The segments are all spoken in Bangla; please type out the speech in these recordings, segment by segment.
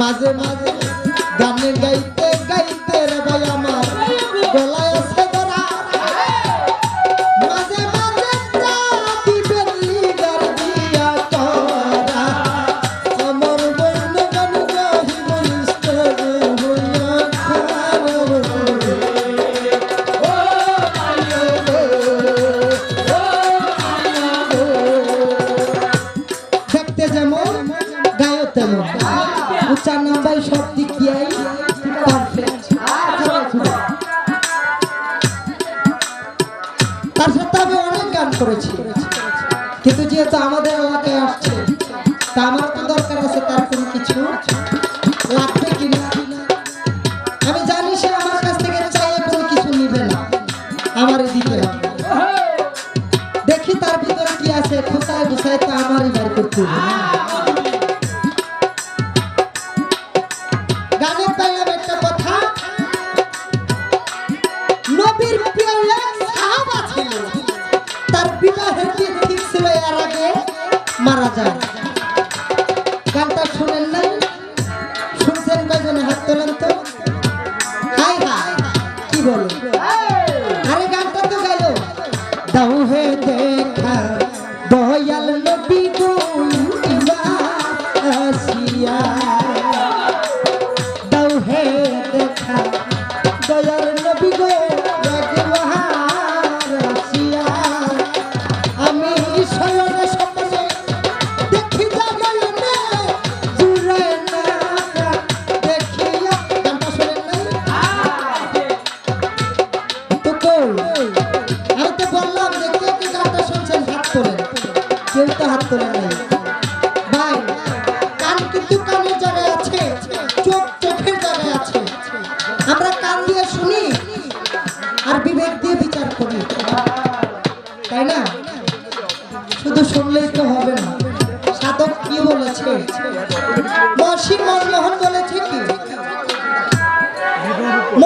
মাঝে মাঝে গানের গাইতে দেখা। দয়াল নবী গো আমি শয়নে স্বপ্নে দেখি আমি তো বললাম কে গানটা শুনছেন? হাত তোলেন। কেউ তো হাত তোলেন নাই।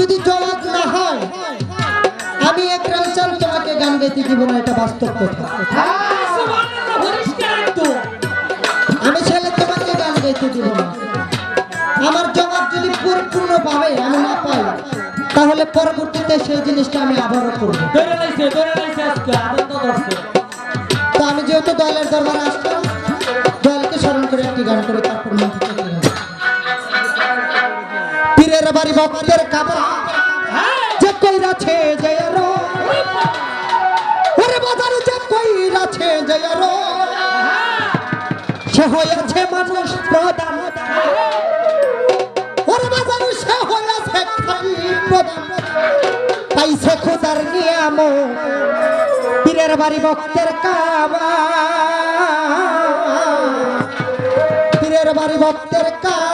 যদি জবাব না হয়, আমি একরাম চাল তোমাকে গান গাইতে দিব না, এটা বাস্তব কথা। আমি ছেলে তোমাকে গান গাইতে দিব না। আমার জবাব যদি পরিপূর্ণ ভাবে আমি না পাই, তাহলে পরবর্তীতে সেই জিনিসটা আমি আবারও করব। তো আমি যেহেতু দলের দরবারে আসতাম দলকে স্মরণ করে একটি গান করে বাড়ি ভক্তের কাবা। যে কইরাছে জয়ারো ওরে বাজারে যে কইরাছে জয়ারো সে হয়েছে মানুষ প্রধান। ওরে বাজারে সে হয়েছে খালি প্রধান। পাইছে খোদার নিয়াম। পীরের বাড়ি ভক্তের কাবা। পীরের বাড়ি ভক্তের কাবা।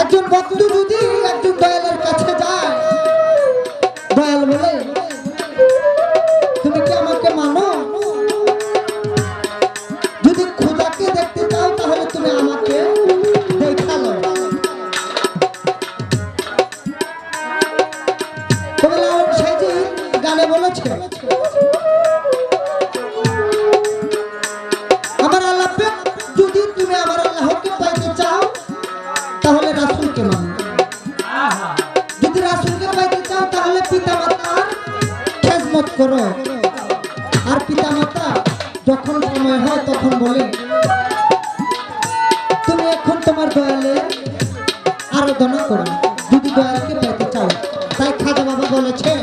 একজন বন্ধু যদি একজন দয়ালের কাছে যায়। আর পিতা মাতা যখন সময় হয় তখন বলে, তুমি এখন তোমার দয়ালে আরাধনা করো। যদি দয়ালকে পেতে চাও, তাই খাদা বাবা বলেছেন